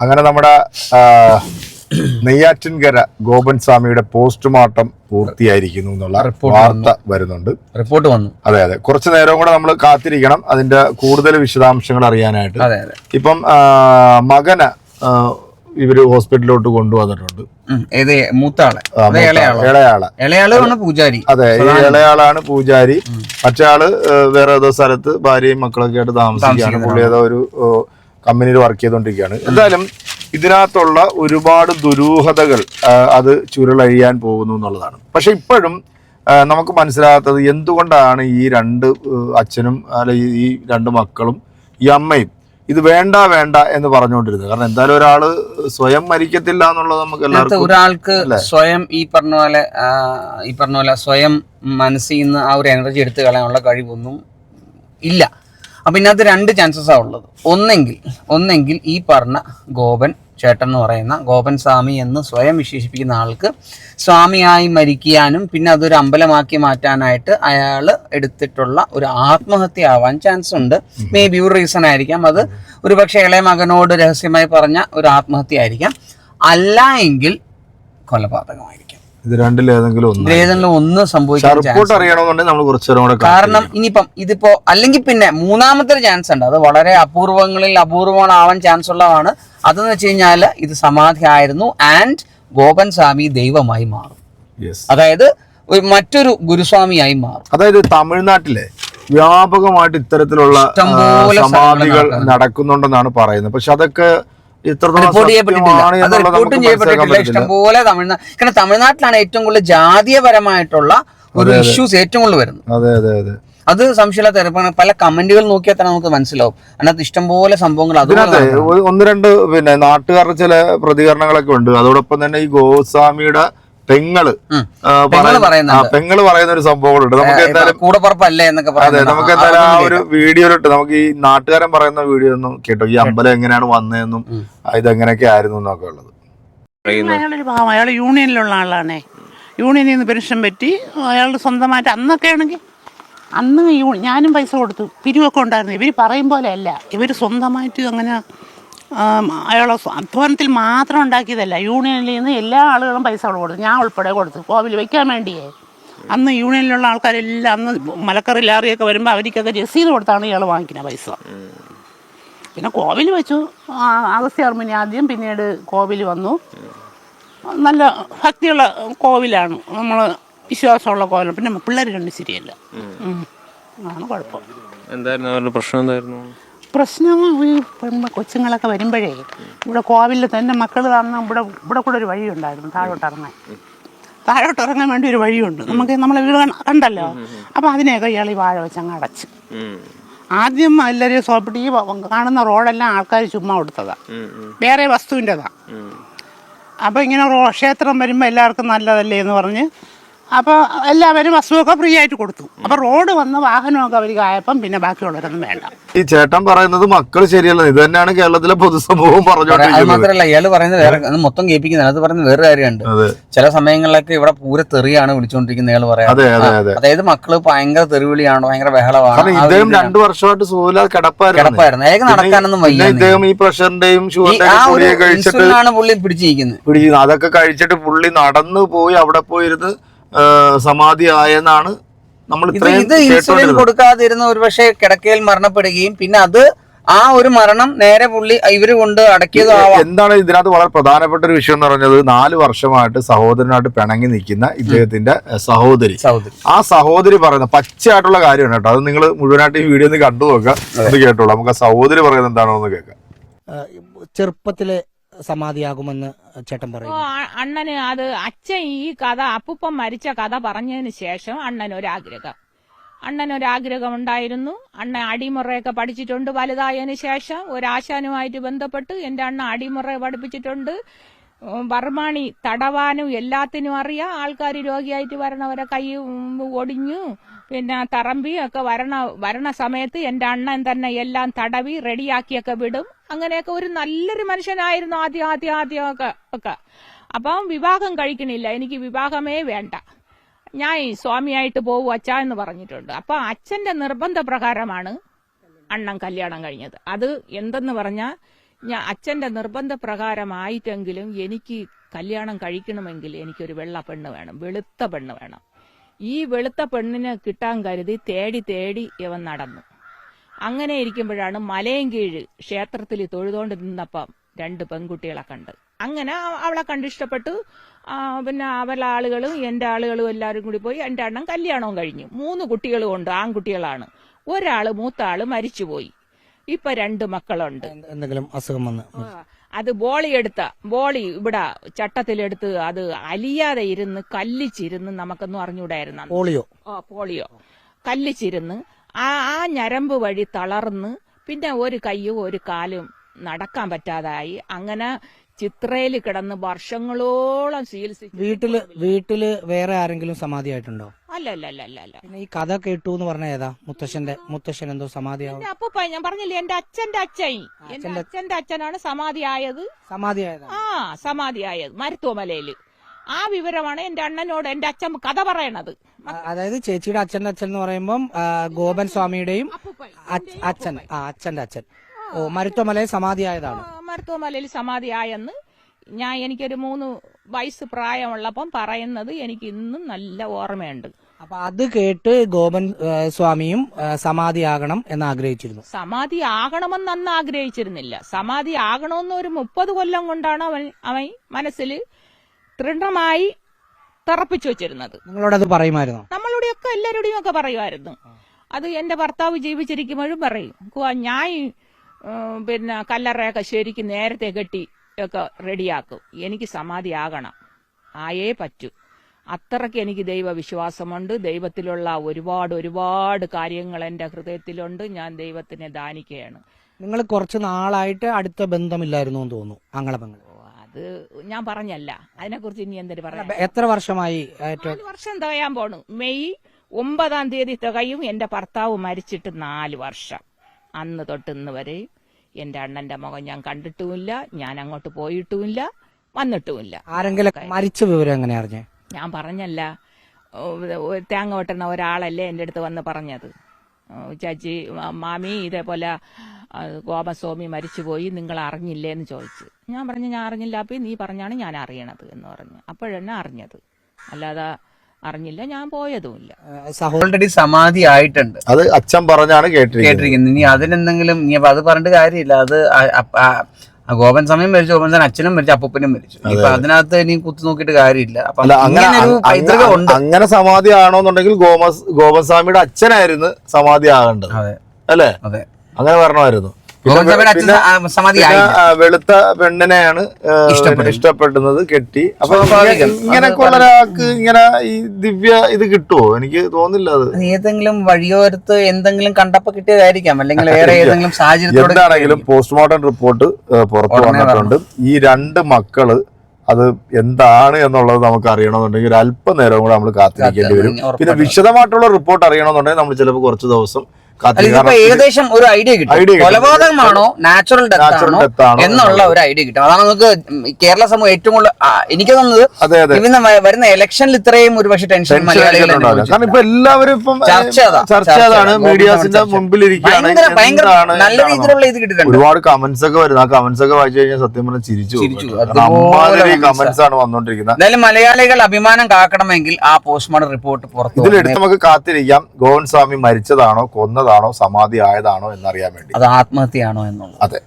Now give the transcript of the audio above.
അങ്ങനെ നമ്മുടെ നെയ്യാറ്റിൻകര ഗോപൻ സ്വാമിയുടെ പോസ്റ്റ്മോർട്ടം പൂർത്തിയായിരിക്കുന്നു എന്നുള്ള വാർത്ത വരുന്നുണ്ട്. റിപ്പോർട്ട് വന്നു. അതെ അതെ. കുറച്ചു നേരം കൂടെ നമ്മൾ കാത്തിരിക്കണം അതിന്റെ കൂടുതൽ വിശദാംശങ്ങൾ അറിയാനായിട്ട്. ഇപ്പം മകന് ഇവർ ഹോസ്പിറ്റലിലോട്ട് കൊണ്ടുവന്നിട്ടുണ്ട്. ഏത് ഇളയാൾ. ഇളയാൾ. പൂജാരി. അതെ ഈ ഇളയാളാണ് പൂജാരി. മറ്റേ ആൾ വേറെ ഏതോ സ്ഥലത്ത് ഭാര്യയും മക്കളൊക്കെ ആയിട്ട് താമസിക്കുകയാണ്. പുള്ളി ഏതോ ഒരു കമ്പനിയിൽ വർക്ക് ചെയ്തുകൊണ്ടിരിക്കുകയാണ്. എന്തായാലും ഇതിനകത്തുള്ള ഒരുപാട് ദുരൂഹതകൾ അത് ചുരുളഴിയാൻ പോകുന്നു എന്നുള്ളതാണ്. പക്ഷെ ഇപ്പോഴും നമുക്ക് മനസ്സിലാകാത്തത് എന്തുകൊണ്ടാണ് ഈ രണ്ട് അച്ഛനും അല്ല ഈ- ഈ രണ്ട് മക്കളും ഈ അമ്മയും ഇത് വേണ്ട വേണ്ട എന്ന് പറഞ്ഞുകൊണ്ടിരുന്നത്? കാരണം എന്തായാലും ഒരാൾ സ്വയം മരിക്കത്തില്ല എന്നുള്ളത് നമുക്ക് എല്ലാവർക്കും ഒരാൾക്ക് സ്വയം ഈ പറഞ്ഞ പോലെ ഈ പറഞ്ഞ പോലെ സ്വയം മനസ്സിൽ നിന്ന് ആ ഒരു എനർജി എടുത്തു കളയാനുള്ള കഴിവൊന്നും ഇല്ല. അപ്പൊ ഇതിനകത്ത് രണ്ട് ആണ് ഉള്ളത്. ഒന്നെങ്കിൽ ഒന്നെങ്കിൽ ഈ പറഞ്ഞ ഗോപൻ ചേട്ടൻ എന്ന് പറയുന്ന ഗോപൻ സ്വാമി എന്ന് സ്വയം വിശേഷിപ്പിക്കുന്ന ആൾക്ക് സ്വാമിയായി മരിക്കാനും പിന്നെ അതൊരു അമ്പലമാക്കി മാറ്റാനായിട്ട് അയാൾ എടുത്തിട്ടുള്ള ഒരു ആത്മഹത്യ ആവാൻ ചാൻസ് ഉണ്ട്. മേ ബി ഒരു റീസൺ ആയിരിക്കാം. അത് ഒരു പക്ഷേ ഇളയ മകനോട് രഹസ്യമായി പറഞ്ഞ ഒരു ആത്മഹത്യ ആയിരിക്കാം. അല്ല എങ്കിൽ കൊലപാതകമായിരിക്കാം. ഇത് രണ്ടിലേതെങ്കിലും ഒന്ന് ഏതെങ്കിലും ഒന്ന് സംഭവിക്കാൻ അറിയണമെന്നുണ്ടെങ്കിൽ നമ്മൾ കൂടെ കാരണം ഇനിയിപ്പം ഇതിപ്പോ അല്ലെങ്കിൽ പിന്നെ മൂന്നാമത്തെ ചാൻസ് ഉണ്ട്. അത് വളരെ അപൂർവങ്ങളിൽ അപൂർവമാവാൻ ചാൻസ് ഉള്ളതാണ്. അതെന്ന് വെച്ച് കഴിഞ്ഞാൽ ഇത് സമാധി ആയിരുന്നു. ആൻഡ് ഗോപൻ സ്വാമി ദൈവമായി മാറും. അതായത് ഒരു മറ്റൊരു ഗുരുസ്വാമിയായി മാറും. അതായത് തമിഴ്നാട്ടിലെ വ്യാപകമായിട്ട് ഇത്തരത്തിലുള്ള സമാധികൾ നടക്കുന്നുണ്ടെന്നാണ് പറയുന്നത്. പക്ഷെ അതൊക്കെ റിപ്പോർട്ട് ചെയ്യപ്പെട്ടിട്ടില്ല. അത് റിപ്പോർട്ടും ചെയ്യപ്പെട്ടിട്ടില്ല. ഇഷ്ടംപോലെ തമിഴ്നാട് കാരണം തമിഴ്നാട്ടിലാണ് ഏറ്റവും കൂടുതൽ ജാതീയപരമായിട്ടുള്ള ഒരു ഇഷ്യൂസ് ഏറ്റവും കൂടുതൽ വരുന്നത്. അതെ സംശയമില്ലാത്ത. പല കമന്റുകൾ നോക്കിയാൽ തന്നെ നമുക്ക് മനസ്സിലാവും. അതിനകത്ത് ഇഷ്ടംപോലെ സംഭവങ്ങൾ അതുപോലെ ഇതിനകത്ത് ഒന്ന് രണ്ട് പിന്നെ നാട്ടുകാരുടെ ചില പ്രതികരണങ്ങളൊക്കെ ഉണ്ട്. അതോടൊപ്പം തന്നെ ഈ ഗോസ്വാമിയുടെ പെങ്ങൾ. പെങ്ങൾ പറയുന്ന- പെങ്ങൾ പറയുന്ന ഒരു സംഭവങ്ങളുണ്ട് നമുക്ക് എന്തായാലും കൂടപ്പുറപ്പല്ലേ എന്നൊക്കെ അതെ പറയുന്നത്. നമുക്ക് എന്തായാലും ആ ഒരു വീഡിയോയിലിട്ട് നമുക്ക് ഈ നാട്ടുകാരൻ പറയുന്ന വീഡിയോ ഒന്നും കേട്ടോ. ഈ അമ്പലം എങ്ങനെയാണ് വന്നതെന്നും ഇതെങ്ങനെയൊക്കെ ആയിരുന്നു എന്നൊക്കെ ഉള്ളത്. അയാളൊരു പാവം. അയാൾ യൂണിയനിലുള്ള ആളാണേ. യൂണിയനിൽ നിന്ന് പെൻഷൻ പറ്റി അയാളുടെ സ്വന്തമായിട്ട് അന്നൊക്കെ ആണെങ്കിൽ അന്ന് ഞാനും പൈസ കൊടുത്തു. പിരിവൊക്കെ ഉണ്ടായിരുന്നു. ഇവർ പറയും പോലെ അല്ല. ഇവർ സ്വന്തമായിട്ട് അങ്ങനെ അയാളെ അധ്വാനത്തിൽ മാത്രം ഉണ്ടാക്കിയതല്ല. യൂണിയനിൽ നിന്ന് എല്ലാ ആളുകളും പൈസ അവൾ കൊടുത്തു. ഞാൻ ഉൾപ്പെടെ കൊടുത്തു. കോവിൽ വയ്ക്കാൻ വേണ്ടിയേ. അന്ന് യൂണിയനിലുള്ള ആൾക്കാരെല്ലാം അന്ന് മലക്കറി ലാറിയൊക്കെ വരുമ്പോൾ അവർക്കൊക്കെ രസീത് കൊടുത്താണ് ഇയാൾ വാങ്ങിക്കുന്ന പൈസ. പിന്നെ കോവിൽ വെച്ചു. ആ, അഗസ്ത്യാർമുനി ആദ്യം പിന്നീട് കോവിൽ വന്നു. നല്ല ഭക്തിയുള്ള കോവിലാണ്. നമ്മൾ വിശ്വാസമുള്ള കോവിലാണ്. പിന്നെ പിള്ളേർ രണ്ട് ശരിയല്ല. അതാണ് കുഴപ്പം. എന്തായിരുന്നു അവരുടെ പ്രശ്നം എന്തായിരുന്നു? പ്രശ്നം ഈ കൊച്ചുങ്ങളൊക്കെ വരുമ്പോഴേ ഇവിടെ കോവിലിൽ തന്നെ മക്കൾ തന്ന ഇവിടെ ഇവിടെ കൂടെ ഒരു വഴിയുണ്ടായിരുന്നു താഴോട്ട് ഇറങ്ങാൻ. താഴോട്ട് ഇറങ്ങാൻ വേണ്ടി ഒരു വഴിയുണ്ട്. നമുക്ക് നമ്മളെ വീട് കണ്ടല്ലോ? അപ്പം അതിനെയൊക്കെ ഇയാൾ ഈ വാഴ വെച്ചങ്ങ് അടച്ച്. ആദ്യം എല്ലാവരെയും സോപ്പിട്ട് ഈ കാണുന്ന റോഡെല്ലാം ആൾക്കാർ ചുമ്മാ കൊടുത്തതാണ് വേറെ വസ്തുവിന്റെതാണ് അപ്പം ഇങ്ങനെ റോ ക്ഷേത്രം വരുമ്പോൾ എല്ലാവർക്കും നല്ലതല്ലേ എന്ന് പറഞ്ഞ് അപ്പോൾ എല്ലാവരും വസ്തുവൊക്കെ ഫ്രീ ആയിട്ട് കൊടുത്തു. അപ്പോൾ റോഡ് വന്ന് വാഹനമൊക്കെ അവർ ആയപ്പം പിന്നെ ബാക്കിയുള്ളവരൊന്നും വേണ്ട. ഈ ചേട്ടൻ പറയുന്നത് മക്കൾ ശരിയല്ല. ഇത് തന്നെയാണ് കേരളത്തിലെ പൊതുസമൂഹം അത് പറഞ്ഞുകൊണ്ടിരിക്കുന്നത്. മാത്രല്ല ഇയാൾ പറയുന്നത് വേറെ അത് മൊത്തം കേൾപ്പിക്കുന്നത് അത് പറയുന്നത് വേറെ കാര്യമുണ്ട്. അതെ. ചില സമയങ്ങളിലൊക്കെ ഇവിടെ പൂര തെറിയാണ് വിളിച്ചുകൊണ്ടിരിക്കുന്ന ഇയാൾ പറയാം. അതെ അതെ അതെ. അതായത് മക്കൾ ഭയങ്കര തെറിവിളിയാണ് ഭയങ്കര ബഹളമാണ്? കാരണം ആ ഒരു ഇദ്ദേഹം ഇതിലാണ്. രണ്ടു വർഷമായിട്ട് സൂല കിടപ്പായിരുന്നു. കിടപ്പായിരുന്നു. അയാൾക്ക് നടക്കാനൊന്നും പിന്നെ വയ്യ ഇദ്ദേഹം ഈ പ്രഷറിന്റെയും ഈ ഷുഗറിന്റെയും ആ ഒരു ഗുളിക കഴിച്ചിട്ട് ഇൻസുലിനാണ് പുള്ളി പിടിച്ചിരിക്കുന്നത്. അതൊക്കെ കഴിച്ചിട്ട് പുള്ളി നടന്നു പോയി അവിടെ പോയിരുന്ന് സമാധി ആയെന്നാണ് നമ്മൾ ഇത് ഇൻസുലിൻ കൊടുക്കാതിരുന്ന ഒരു പക്ഷേ കിടക്കയിൽ മരണപ്പെടുകയും പിന്നെ അത് ആ ഒരു മരണം നേരെ പുള്ളി ഇവർ കൊണ്ട് അടക്കിയത് എന്താണ് ഇതിനകത്ത് വളരെ പ്രധാനപ്പെട്ട ഒരു വിഷയം എന്ന് പറഞ്ഞത്? നാല് വർഷമായിട്ട് സഹോദരനായിട്ട് പിണങ്ങി നിൽക്കുന്ന ഇദ്ദേഹത്തിന്റെ സഹോദരി. സഹോദരി. ആ സഹോദരി പറയുന്ന പച്ചയായിട്ടുള്ള കാര്യമാണ് കേട്ടോ. അത് നിങ്ങൾ മുഴുവനായിട്ട് ഈ വീഡിയോ ഒന്ന് കണ്ടു നോക്കുക. അത് കേട്ടോളൂ. നമുക്ക് ആ സഹോദരി പറയുന്നത് എന്താണോ എന്ന് കേൾക്കാം. ചെറുപ്പത്തിലെ സമാധിയാകുമെന്ന് ചേട്ടൻ പറയും അണ്ണന് അത് അച്ഛൻ ഈ കഥ അപ്പൂപ്പൻ മരിച്ച കഥ പറഞ്ഞതിന് ശേഷം അണ്ണൻ ഒരാഗ്രഹം അണ്ണൻ ഒരാഗ്രഹം ഉണ്ടായിരുന്നു. അണ്ണൻ അടിമുറയൊക്കെ പഠിച്ചിട്ടുണ്ട് വലുതായതിനു ശേഷം. ഒരാശാനുമായിട്ട് ബന്ധപ്പെട്ട് എന്റെ അണ്ണ അടിമുറ പഠിപ്പിച്ചിട്ടുണ്ട്. ഉം, ബർമാണി തടവാനും എല്ലാത്തിനും അറിയാം. ആൾക്കാർ രോഗിയായിട്ട് വരണവരെ കൈ ഒടിഞ്ഞു. പിന്നെ തറമ്പി ഒക്കെ വരണ വരണ സമയത്ത് എന്റെ അണ്ണൻ തന്നെ എല്ലാം തടവി റെഡിയാക്കിയൊക്കെ വിടും. അങ്ങനെയൊക്കെ ഒരു നല്ലൊരു മനുഷ്യനായിരുന്നു ആദ്യം ആദ്യം ആദ്യം ഒക്കെ ഒക്കെ. അപ്പം വിവാഹം കഴിക്കണില്ല. എനിക്ക് വിവാഹമേ വേണ്ട. ഞാൻ സ്വാമിയായിട്ട് പോകും അച്ഛ എന്ന് പറഞ്ഞിട്ടുണ്ട്. അപ്പൊ അച്ഛന്റെ നിർബന്ധ പ്രകാരമാണ് അണ്ണൻ കല്യാണം കഴിഞ്ഞത്. അത് എന്തെന്ന് പറഞ്ഞാൽ ഞാൻ അച്ഛന്റെ നിർബന്ധ പ്രകാരമായിട്ടെങ്കിലും എനിക്ക് കല്യാണം കഴിക്കണമെങ്കിൽ എനിക്കൊരു വെള്ള പെണ്ണ് വേണം വെളുത്ത പെണ്ണ് വേണം. ഈ വെളുത്ത പെണ്ണിനെ കിട്ടാൻ കരുതി തേടി തേടി ഇവൻ നടന്നു. അങ്ങനെ ഇരിക്കുമ്പോഴാണ് മലയും കീഴ് ക്ഷേത്രത്തിൽ തൊഴുതോണ്ട് നിന്നപ്പം രണ്ട് പെൺകുട്ടികളെ കണ്ട്. അങ്ങനെ അവളെ കണ്ടിഷ്ടപ്പെട്ടു പിന്നെ അവരുടെ ആളുകളും എന്റെ ആളുകളും എല്ലാവരും കൂടി പോയി എന്റെ അണ്ണൻ കല്യാണവും കഴിഞ്ഞു. മൂന്ന് കുട്ടികളും ഉണ്ട് ആൺകുട്ടികളാണ്. ഒരാൾ മൂത്ത ആൾ മരിച്ചുപോയി. ഇപ്പൊ രണ്ട് മക്കളുണ്ട്. എന്തെങ്കിലും അസുഖം വന്ന് അത് ബോളി എടുത്ത ബോളി ഇവിടെ ചട്ടത്തിലെടുത്ത് അത് അലിയാതെ ഇരുന്ന് കല്ലിച്ചിരുന്ന് നമുക്കൊന്നും അറിഞ്ഞൂടായിരുന്നു പോളിയോ? ഓ പോളിയോ. കല്ലിച്ചിരുന്ന് ആ ആ ഞരമ്പ് വഴി തളർന്ന് പിന്നെ ഒരു കയ്യും ഒരു കാലും നടക്കാൻ പറ്റാതായി. അങ്ങനെ ചിത്രയിൽ കിടന്ന് വർഷങ്ങളോളം ചികിത്സിച്ചു വീട്ടിൽ വീട്ടിൽ വേറെ ആരെങ്കിലും സമാധിയായിട്ടുണ്ടോ? അല്ല അല്ല അല്ല അല്ല അല്ല പിന്നെ ഈ കഥ കേട്ടു എന്ന് പറഞ്ഞ ഏതാ? മുത്തശ്ശന്റെ മുത്തശ്ശൻ എന്തോ സമാധിയാവും. എന്റെ അപ്പൂപ്പ ഞാൻ പറഞ്ഞില്ലേ എന്റെ അച്ഛന്റെ അച്ഛൻ. എന്റെ അച്ഛന്റെ അച്ഛനാണ് സമാധിയായത്. സമാധിയായതാ? ആ സമാധിയായത് മരുത്തോമലയിൽ ആ വിവരമാണ് എന്റെ അണ്ണനോട് എന്റെ അച്ഛൻ കഥ പറയണത്. അതായത് ചേച്ചിയുടെ അച്ഛന്റെ അച്ഛൻ എന്ന് പറയുമ്പം ഗോപൻ സ്വാമിയുടെയും അച്ഛ- അച്ഛൻ ആ അച്ഛന്റെ അച്ഛൻ. ഓ മരുത്വമലയിൽ സമാധിയായതാണ്. മരുത്തോമലയിൽ സമാധിയായെന്ന് ഞാൻ എനിക്കൊരു മൂന്ന് വയസ്സ് പ്രായമുള്ളപ്പം പറയുന്നത് എനിക്ക് ഇന്നും നല്ല ഓർമ്മയുണ്ട്. അപ്പൊ അത് കേട്ട് ഗോപൻ സ്വാമിയും സമാധി സമാധിയാകണം എന്ന് ആഗ്രഹിച്ചിരുന്നു. സമാധി ആകണമെന്ന് അന്ന് ആഗ്രഹിച്ചിരുന്നില്ല സമാധി ആകണമെന്ന് ഒരു മുപ്പത് കൊല്ലം കൊണ്ടാണ് അവൻ അവൻ മനസ്സിൽ ദൃഢമായി തറപ്പിച്ചു വെച്ചിരുന്നത്. നിങ്ങളോടത് പറയുമായിരുന്നു? നമ്മളുടെയൊക്കെ എല്ലാവരുടെയും ഒക്കെ പറയുമായിരുന്നു. അത് എന്റെ ഭർത്താവ് ജീവിച്ചിരിക്കുമ്പോഴും പറയും. ഞാൻ പിന്നെ കല്ലറയൊക്കെ ശരിക്കും നേരത്തെ കെട്ടി ഒക്കെ റെഡിയാക്കും. എനിക്ക് സമാധി ആകണം ആയേ പറ്റൂ. അത്രയ്ക്ക് എനിക്ക് ദൈവവിശ്വാസമുണ്ട്. ദൈവത്തിലുള്ള ഒരുപാട് ഒരുപാട് കാര്യങ്ങൾ എന്റെ ഹൃദയത്തിലുണ്ട്. ഞാൻ ദൈവത്തിനെ ദാനിക്കുകയാണ്. നിങ്ങൾ കുറച്ച് നാളായിട്ട് അടുത്ത ബന്ധമില്ലായിരുന്നു എന്ന് തോന്നുന്നു. ആങ്ങളപങ്ങൾ അത് ഞാൻ പറഞ്ഞല്ല. അതിനെക്കുറിച്ച് ഇനി എന്തൊരു പറയാം എത്ര വർഷമായി വർഷം തകയാൻ പോണു? മെയ് ഒമ്പതാം തീയതി തികയും എന്റെ ഭർത്താവ് മരിച്ചിട്ട് നാല് വർഷം. അന്ന് തൊട്ട് ഇന്ന് വരെ എന്റെ അണ്ണന്റെ മുഖം ഞാൻ കണ്ടിട്ടുമില്ല ഞാൻ അങ്ങോട്ട് പോയിട്ടുമില്ല വന്നിട്ടുമില്ല. ആരെങ്കിലും മരിച്ച വിവരം എങ്ങനെ അറിഞ്ഞേ? ഞാൻ പറഞ്ഞല്ല. തേങ്ങ വെട്ടുന്ന ഒരാളല്ലേ എന്റെ അടുത്ത് വന്ന് പറഞ്ഞത്. ചാച്ചി മാമി ഇതേപോലെ ഗോപസ്വാമി മരിച്ചുപോയി നിങ്ങൾ അറിഞ്ഞില്ലേ എന്ന് ചോദിച്ചു. ഞാൻ പറഞ്ഞു ഞാൻ അറിഞ്ഞില്ല അപ്പം നീ പറഞ്ഞാണ് ഞാൻ അറിയണത് എന്ന് പറഞ്ഞു. അപ്പോഴെന്നെ അറിഞ്ഞത്. അല്ലാതെ അറിഞ്ഞില്ല ഞാൻ പോയതുമില്ല. സഹോദരൻ ഓൾറെഡി സമാധി ആയിട്ടുണ്ട് അത് അച്ഛൻ പറഞ്ഞാണ് കേട്ടിരിക്കുന്നത്. ഇനി അതിനെന്തെങ്കിലും ഇനി അത് പറഞ്ഞിട്ട് കാര്യമില്ല. അത് ഗോപൻ സമയം മരിച്ചു ഗോപൻ സമയം അച്ഛനും മരിച്ചു അപ്പൂപ്പനും മരിച്ചു. ഇപ്പൊ അതിനകത്ത് ഇനി കുത്തു നോക്കിയിട്ട് കാര്യമില്ല. അങ്ങനെ അങ്ങനെ സമാധി ആണോന്നുണ്ടെങ്കിൽ ഗോമസ് ഗോപസ്വാമിയുടെ അച്ഛനായിരുന്നു സമാധി ആകേണ്ടത് അതെ. അല്ലേ? അതെ. അങ്ങനെ വരണമായിരുന്നു. സമാധി വെളുത്ത പെണ്ണിനെയാണ് ഇഷ്ടപ്പെടുന്നത്. കെട്ടി. അപ്പൊ ഇങ്ങനെ ഇങ്ങനെയൊക്കെ ഉള്ള ഒരാൾക്ക് ഇങ്ങനെ ഈ ദിവ്യ ഇത് കിട്ടുമോ എനിക്ക് തോന്നില്ല അത്. ഏതെങ്കിലും വഴിയോരത്ത് എന്തെങ്കിലും കണ്ടപ്പോ കിട്ടിയതായിരിക്കാം. അല്ലെങ്കിൽ വേറെ ഏതെങ്കിലും സാഹചര്യത്തോടെ എന്താണെങ്കിലും പോസ്റ്റ്മോർട്ടം റിപ്പോർട്ട് പുറത്തു വന്നിട്ടുണ്ട്. ഈ രണ്ട് മക്കൾ അത് എന്താണ് എന്നുള്ളത് നമുക്ക് അറിയണമെന്നുണ്ടെങ്കിൽ ഒരു അല്പനേരം കൂടെ നമ്മൾ കാത്തിരിക്കേണ്ടി വരും. പിന്നെ വിശദമായിട്ടുള്ള റിപ്പോർട്ട് അറിയണമെന്നുണ്ടെങ്കിൽ നമ്മൾ ചിലപ്പോൾ കുറച്ച് ദിവസം ഏകദേശം ഒരു ഐഡിയ കിട്ടും. കൊലപാതകമാണോ നാച്ചുറൽ ഡെത്ത് ആണോ എന്നുള്ള ഒരു ഐഡിയ കിട്ടും. അതാണ് നമുക്ക് കേരള സമൂഹം ഏറ്റവും കൂടുതൽ എനിക്ക് തോന്നുന്നത് ഇന്ന് വരുന്ന ഇലക്ഷനിൽ ഇത്രയും ഒരു പക്ഷെ ടെൻഷൻ. കാരണം ഇപ്പൊ എല്ലാവരും ഇപ്പം ചർച്ച അതാ. ചർച്ച ചർച്ച അതാണ്. അതാ. മീഡിയാസിന്റെ. മുമ്പിൽ നല്ല. രീതിയിലുള്ള ഇത് കിട്ടിയിട്ടുണ്ട്. ഒരുപാട് കമന്റ്സ് ഒക്കെ വരുന്നു. ആ കമന്റ്സ് ഒക്കെ വായിച്ചു കഴിഞ്ഞാൽ സത്യം പറഞ്ഞാൽ ചിരിച്ചു കമന്റ്സ് ആണ് വന്നോണ്ടിരിക്കുന്നത്. എന്തായാലും മലയാളികൾ അഭിമാനം കാക്കണമെങ്കിൽ ആ പോസ്റ്റ്മോർട്ടം റിപ്പോർട്ട് പുറത്തു ഇതിലെടുത്ത് നമുക്ക് കാത്തിരിക്കാം. ഗോവൻ സ്വാമി മരിച്ചതാണോ കൊന്നതാണോ സമാധി ആയതാണോ എന്നറിയാൻ വേണ്ടി. അത് ആത്മഹത്യയാണോ എന്നുള്ളത്. അതെ.